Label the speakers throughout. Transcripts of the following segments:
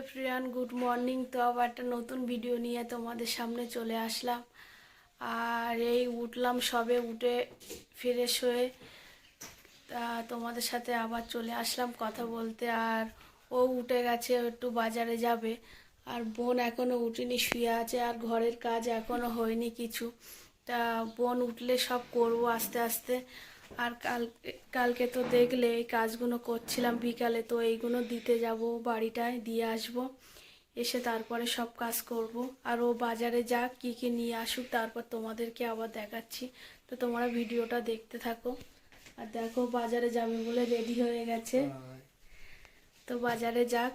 Speaker 1: Everyone good morning তো আবার একটা নতুন ভিডিও নিয়ে তোমাদের সামনে চলে আসলাম। আর এই উঠলাম সবে, উঠে ফ্রেশ হয়ে, তা তোমাদের সাথে আবার চলে আসলাম কথা বলতে। আর ও উঠে গেছে একটু বাজারে যাবে। আর বোন এখনও উঠেনি, শুয়ে আছে। আর ঘরের কাজ এখনও হয়নি কিছু। তা বোন উঠলে সব করব আস্তে আস্তে। আর কাল, কালকে তো দেখলে এই কাজগুলো করছিলাম, বিকালে তো এইগুলো দিতে যাব, বাড়িটায় দিয়ে আসব, এসে তারপরে সব কাজ করব। আর ও বাজারে যাক, কী কী নিয়ে আসুক, তারপর তোমাদেরকে আবার দেখাচ্ছি। তো তোমরা ভিডিওটা দেখতে থাকো। আর দেখো বাজারে যাবে বলে রেডি হয়ে গেছে। তো বাজারে যাক।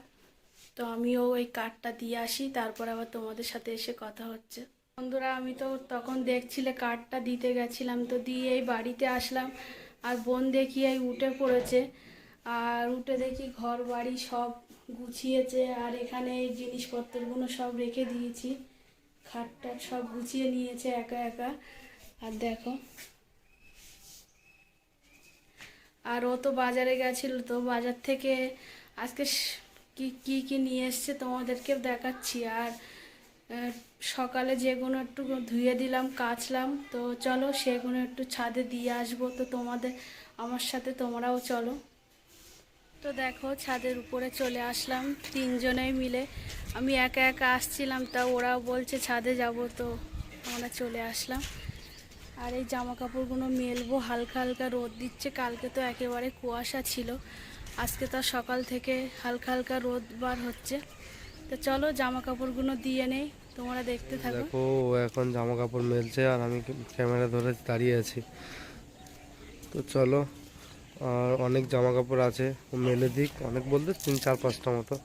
Speaker 1: তো আমিও ওই কার্ডটা দিয়ে আসি, তারপর আবার তোমাদের সাথে এসে কথা হচ্ছে। বন্ধুরা, আমি তো তখন দেখছিলে কার্ডটা দিতে গেছিলাম, তো দিয়ে এই বাড়িতে আসলাম। আর বোন দেখি এই উঠে পড়েছে, আর উঠে দেখি ঘর বাড়ি সব গুছিয়েছে, আর এখানে এই জিনিসপত্রগুলো সব রেখে দিয়েছি। খাটটা সব গুছিয়ে নিয়েছে একা একা। আর দেখো। আর ও তো বাজারে গেছিল, তো বাজার থেকে আজকে কি কি নিয়ে এসছে তোমাদেরকে দেখাচ্ছি। আর সকালে যেগুলো একটু ধুয়ে দিলাম, কাচলাম। তো চলো সেগুলো একটু ছাদে দিয়ে আসব। তো তোমাদের, আমার সাথে তোমরাও চলো। তো দেখো ছাদের উপরে চলে আসলাম তিনজনেই মিলে। আমি একা একা আসছিলাম, তা ওরাও বলছে ছাদে যাব। তো আমরা চলে আসলাম। আর এই জামা কাপড়গুলো মেলবো, হালকা হালকা রোদ দিচ্ছে। কালকে তো একেবারে কুয়াশা ছিল। আজকে তো সকাল থেকে হালকা হালকা রোদ বার হচ্ছে। তো চলো জামা কাপড়গুলো দিয়ে নেই। তোমরা দেখতে থাকো।
Speaker 2: দেখো ও এখন জামা কাপড় মেলছে আর আমি ক্যামেরা ধরে দাঁড়িয়ে আছি। তো চলো আর অনেক জামা কাপড় আছে ও মেলে দিক। অনেক বলতে তিন চার পাঁচটা মতো।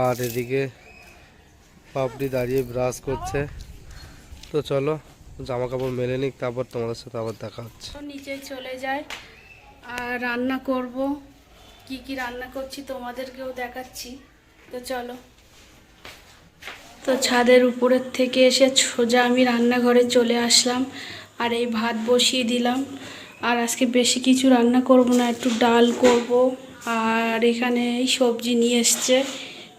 Speaker 2: আর এদিকে পাপড়ি দাঁড়িয়ে ব্রাশ করছে। তো চলো জামা কাপড় মেলে নিক তারপর তোমাদের সাথে আবার দেখা হচ্ছে।
Speaker 1: নিচে চলে যাই। আর রান্না করব। কি কি রান্না করছি তোমাদেরকেও দেখাচ্ছি। তো চলো। তো ছাদের উপরের থেকে এসে সোজা আমি রান্নাঘরে চলে আসলাম। আর এই ভাত বসিয়ে দিলাম। আর আজকে বেশি কিছু রান্না করব না, একটু ডাল করব। আর এখানে এই সবজি নিয়ে এসছে,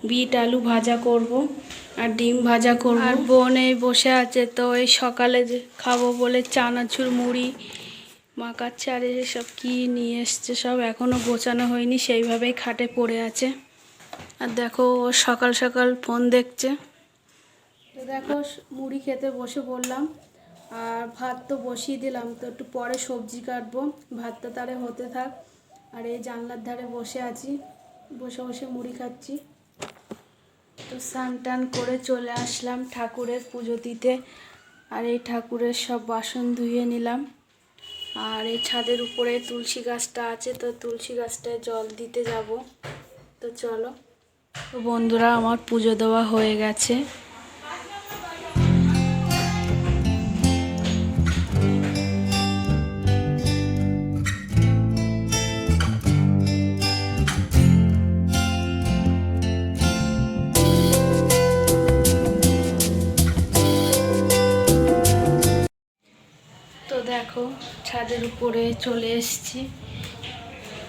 Speaker 1: বিট, আলু ভাজা করব আর ডিম ভাজা করব। আর বোন বসে আছে, তো এই সকালে খাব বলে চানাচুর, মুড়ি মাকাচ্ছে আর সব কি নিয়ে এসছে, সব এখনও গোছানো হয়নি, সেইভাবেই খাটে পড়ে আছে। আর দেখো, ও সকাল সকাল ফোন দেখছে। তো দেখো, মুড়ি খেতে বসে পড়লাম। আর ভাত তো বসিয়ে দিলাম, তো একটু পরে সবজি কাটবো। ভাতটা তারে হতে থাক। আর এই জানলার ধারে বসে আছি, বসে বসে মুড়ি খাচ্ছি। তো স্নান টান করে চলে আসলাম ঠাকুরের পুজো দিতে। আর এই ঠাকুরের সব বাসন ধুয়ে নিলাম। আর এই ছাদের উপরে তুলসী গাছটা আছে, তো তুলসী গাছটায় জল দিতে যাব। তো চলো। তো বন্ধুরা, আমার পুজো দেওয়া হয়ে গেছে। দেখো, ছাদের উপরে চলে এসেছি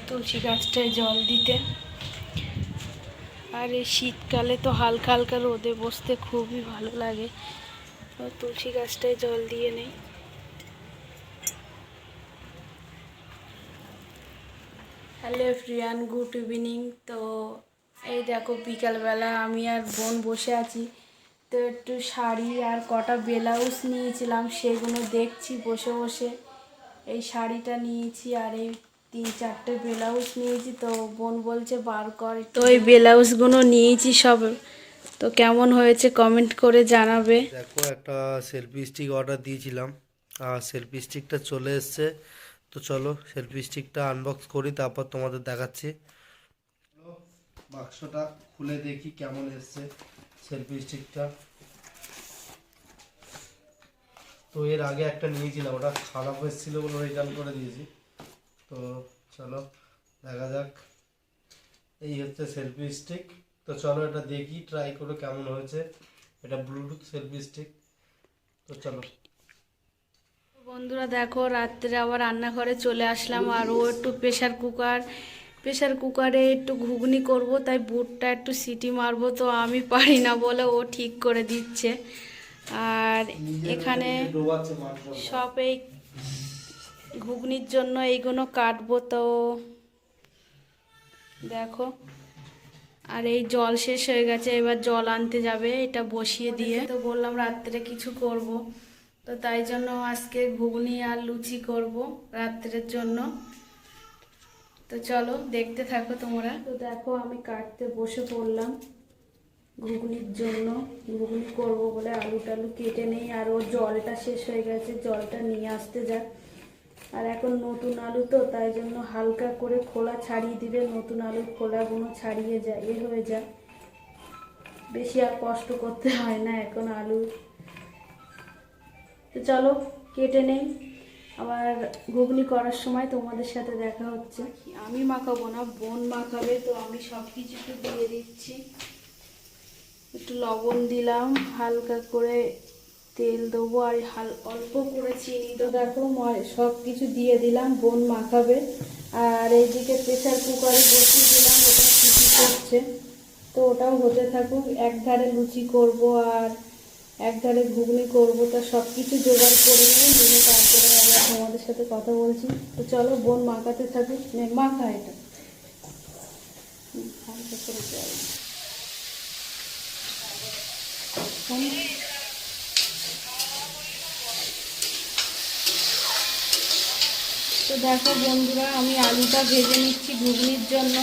Speaker 1: তুলসী গাছটায় জল দিতে। আর এই শীতকালে তো হালকা হালকা রোদে বসতে খুবই ভালো লাগে। তুলসী গাছটায় জল দিয়ে নেই। হ্যালো ফ্রিয়ান গুড ইভিনিং তো এই দেখো, বিকালবেলা আমি আর বোন বসে আছি। তো একটু শাড়ি আর কটা ব্লাউজ নিয়েছিলাম সেগুলো দেখছি বসে বসে। এই শাড়িটা নিয়েছি আর এই তিন চারটে ব্লাউজ নিয়েছি তো বোন বলছে বার কর তো এই ব্লাউজগুলো নিয়েছি সব। তো কেমন হয়েছে কমেন্ট করে জানাবে।
Speaker 2: দেখো একটা সেলফি স্টিক অর্ডার দিয়েছিলাম আর সেলফি স্টিকটা চলে এসছে। তো চলো সেলফি স্টিকটা আনবক্স করি তারপর তোমাদের দেখাচ্ছি। বাক্সটা খুলে দেখি কেমন এসছে। সেলফি স্টিকটা তো এর আগে একটা নিয়েছিলাম, ওটা খারাপ এসেছিল বলে রিটার্ন করে দিয়েছি। তো চলো, দেখা যাক। এই হচ্ছে সেলফি স্টিক তো চলো এটা দেখি ট্রাই করে কেমন হয়েছে। এটা ব্লুটুথ সেলফি স্টিক তো চলো।
Speaker 1: বন্ধুরা দেখো, রাত্রে আবার রান্নাঘরে চলে আসলাম, আর ও একটু প্রেশার কুকার প্রেশার কুকারে একটু ঘুগনি করব, তাই বুটটা একটু সিটি মারবো, তো আমি পারি না বলে ও ঠিক করে দিচ্ছে। আর এখানে সব এই ঘুগনির জন্য এইগুলো কাটবো, তো দেখো। আর এই জল শেষ হয়ে গেছে, এবার জল আনতে যাবে, এটা বসিয়ে দিয়ে। তো বললাম রাত্রে কিছু করব, তো তাই জন্য আজকে ঘুগনি আর লুচি করব রাত্রের জন্য। তো চলো, দেখতে থাকো তোমরা। তো দেখো, আমি কাটতে বসে পড়লাম ঘুগনির জন্য। ঘুগনি করব বলে আলু টালু কেটে নেই, আর ওর জলটা শেষ হয়ে গেছে, জলটা নিয়ে আসতে যাক। আর এখন নতুন আলু তো, তাই জন্য হালকা করে খোলা ছাড়িয়ে দিলে নতুন আলুর খোলাগুলো ছাড়িয়ে যায়, এ হয়ে যায় বেশি আর কষ্ট করতে হয় না এখন আলু। তো চলো, কেটে নেই। আবার ঘুগনি করার সময় তোমাদের সাথে দেখা হচ্ছে। আমি মাখাবো না বোন মাখাবে তো আমি সব কিছু একটু দিয়ে দিচ্ছি। একটু লবণ দিলাম হালকা করে তেল দেবো আর হাল অল্প করে চিনি তো দেখো সব কিছু দিয়ে দিলাম বোন মাখাবে। আর এইদিকে প্রেশার কুকারে বসিয়ে দিলাম ওটা সিটি করছে তো ওটাও হতে থাকুক এক ধারে লুচি করব আর এক ধারে ঘুগনি করব তা সব কিছু জোগাড় করে নিয়ে নিয়ে তারপরে আমরা তোমাদের সাথে কথা বলছি। তো চলো বোন মাখাতে থাকুক। নে, মাখা এটা। তো দেখো বন্ধুরা আমি আলুটা ভেজে নিচ্ছি ঘুগনির জন্য।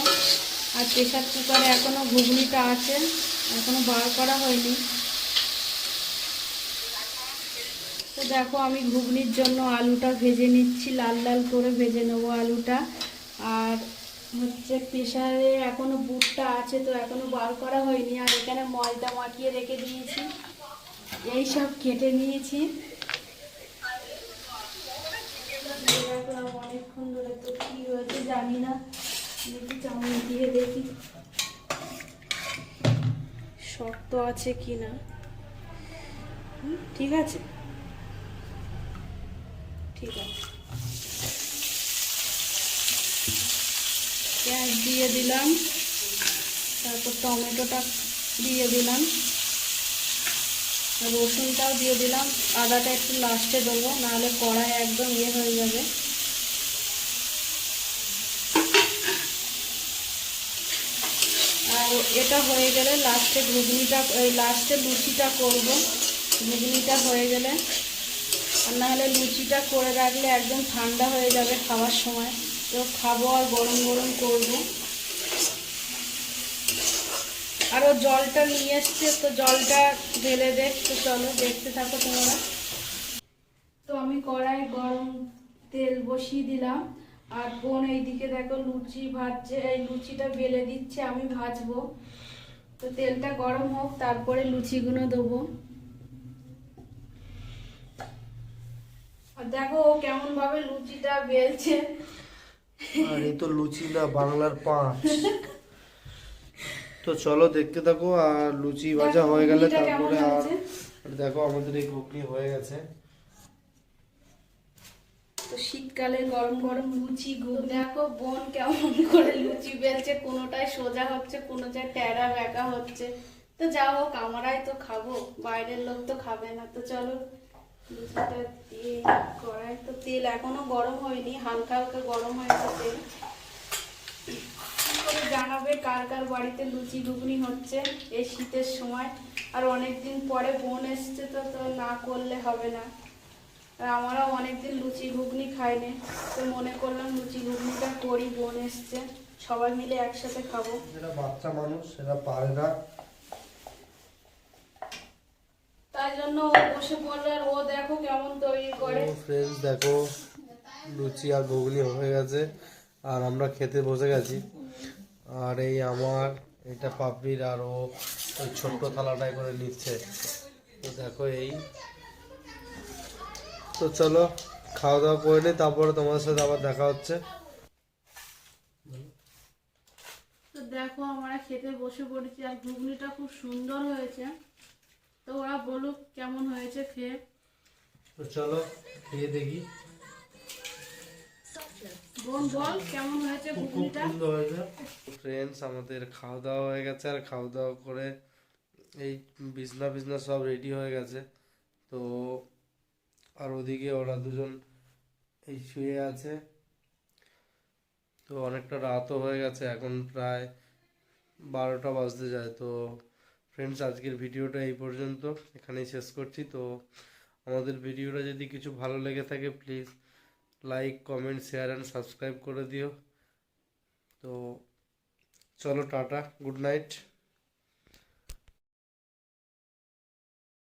Speaker 1: আর প্রেশার কুকারে এখনও ঘুগনিটা আছে। এখনও বার করা হয়নি তো দেখো, আমি ঘুগনির জন্য আলুটা ভেজে নিচ্ছি, লাল লাল করে ভেজে নেব আলুটা। আর হচ্ছে প্রেশারে এখনও বুটটা আছে, তো এখনও বার করা হয়নি। আর এখানে ময়দা মাখিয়ে রেখে দিয়েছি। এই সব কেটে নিয়েছি। অনেকক্ষণ ধরে তো কি হয়েছে জানি না। চাউমিন দিয়ে দেখি। শক্ত আছে কি না ঠিক আছে। ঠিক আছে। পেঁয়াজ দিয়ে দিলাম, তারপর টমেটোটা দিয়ে দিলাম রসুনটাও দিয়ে দিলাম। আদাটা একটু লাস্টে দেবো, নাহলে কড়াই একদম ইয়ে হয়ে যাবে। আর এটা হয়ে গেলে লাস্টে ঘুগনিটা লাস্টে লুচিটা করব। ঘুগনিটা হয়ে গেলে আর নাহলে লুচিটা করে রাখলে একদম ঠান্ডা হয়ে যাবে খাওয়ার সময়। তো খাব আর গরম গরম করব। আর ও জলটা নিয়ে এসছে, তো জলটা ঢেলে দেখ তো চলো দেখতে থাকো তোমরা। তো আমি কড়াই গরম তেল বসিয়ে দিলাম। আর বোন এইদিকে দেখো লুচি ভাজছে, এই লুচিটা বেলে দিচ্ছে, আমি ভাজবো। তো তেলটা গরম হোক, তারপরে লুচিগুলো দেবো। দেখো ও কেমন ভাবে লুচিটা বেলছে।
Speaker 2: আর এই তো লুচি না বাংলার পাঁচ। তো চলো দেখতে থাকো আর লুচি ভাজা হয়ে গেলে তারপরে আর দেখো আমাদের এই ঘুগনি হয়ে গেছে।
Speaker 1: তো শীতকালে গরম গরম লুচি দেখো বোন কেমন করে লুচি বেলছে কোনোটাই সোজা হচ্ছে কোনোটায় ট্যাড়া বেঁকা হচ্ছে। তো যা হোক আমরাই তো খাব বাইরের লোক তো খাবে না। তো চলো লুচিটা তেল জানাবে কার কার বাড়িতে লুচি হচ্ছে এই শীতের সময়? আর অনেক দিন পরে বোন এসছে তো তো না করলে হবে না। আর আমরাও অনেকদিন লুচি ঘুগনি খাইনি, তো মনে করলাম লুচি ঘুগনিটা করি, বোন এসছে। সবাই মিলে একসাথে খাব।
Speaker 2: যেটা বাচ্চা মানুষ, সেটা পারে না
Speaker 1: তাই জন্য বসে পড়ল আর ও দেখো কেমন তৈরি করে।
Speaker 2: ফ্রেন্ডস দেখো লুচি আর ঘুগনি হয়ে গেছে আর আমরা খেতে বসে গেছি। আর এই আমার এটা পাপড়ির আর ও ওই ছোট্ট থালাটায় করে নিচ্ছে। তো দেখো এই। তো চলো খাওয়া দাওয়া করে নিই তারপরে তোমার সাথে আবার দেখা হচ্ছে।
Speaker 1: তো দেখো আমরা খেতে বসে পড়েছি আর ঘুগনিটা খুব সুন্দর হয়েছে। তো ওরা বলুক কেমন হয়েছে খেয়ে।
Speaker 2: তো চলো খেয়ে দেখি।
Speaker 1: তো বোন বল কেমন হয়েছে ঘুগনিটা?
Speaker 2: ফ্রেন্ডস আমাদের খাওয়া দাওয়া হয়ে গেছে আর খাওয়া দাওয়া করে এই বিছনা বিছনা সব রেডি হয়ে গেছে। তো আর ওদিকে ওরা দুজন এই শুয়ে আছে। তো অনেকটা রাতও হয়ে গেছে এখন প্রায় বারোটা বাজতে যায়। তো ফ্রেন্ডস আজকের ভিডিওটা এই পর্যন্ত। এখানেই শেষ করছি। তো আমাদের ভিডিওটা যদি কিছু ভালো লেগে থাকে please like comment share and subscribe করে দিও। তো চলো, টাটা গুড নাইট